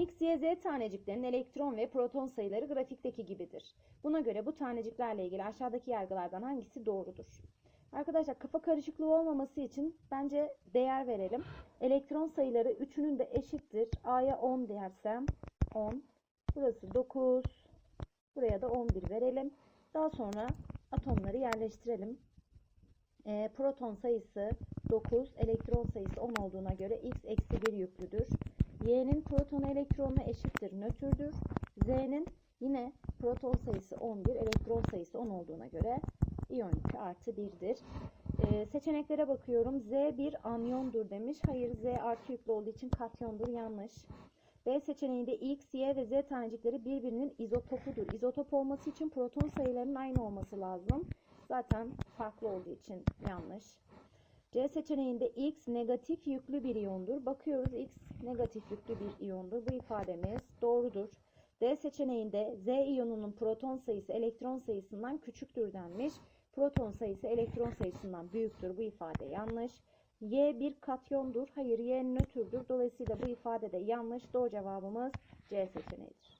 X, Y, Z taneciklerin elektron ve proton sayıları grafikteki gibidir. Buna göre bu taneciklerle ilgili aşağıdaki yargılardan hangisi doğrudur? Arkadaşlar kafa karışıklığı olmaması için bence değer verelim. Elektron sayıları üçünün de eşittir. A'ya 10 dersem 10. Burası 9. Buraya da 11 verelim. Daha sonra atomları yerleştirelim. Ee, proton sayısı 9, elektron sayısı 10 olduğuna göre x eksi 1 yüklüdür. Y'nin proton elektronu eşittir nötrdür. Z'nin yine proton sayısı 11, elektron sayısı 10 olduğuna göre iyon yükü artı 1'dir. Ee, seçeneklere bakıyorum. Z bir anyondur demiş. Hayır Z artı yüklü olduğu için katyondur. Yanlış. B seçeneğinde X, Y ve Z tanecikleri birbirinin izotopudur. İzotop olması için proton sayılarının aynı olması lazım. Zaten farklı olduğu için yanlış. C seçeneğinde X negatif yüklü bir iyondur. Bakıyoruz X negatif yüklü bir iyondur. Bu ifademiz doğrudur. D seçeneğinde Z iyonunun proton sayısı elektron sayısından küçüktür denmiş. Proton sayısı elektron sayısından büyüktür. Bu ifade yanlış. Y bir katyondur. Hayır Y nötrdür. Dolayısıyla bu ifade de yanlış. Doğru cevabımız C seçeneğidir.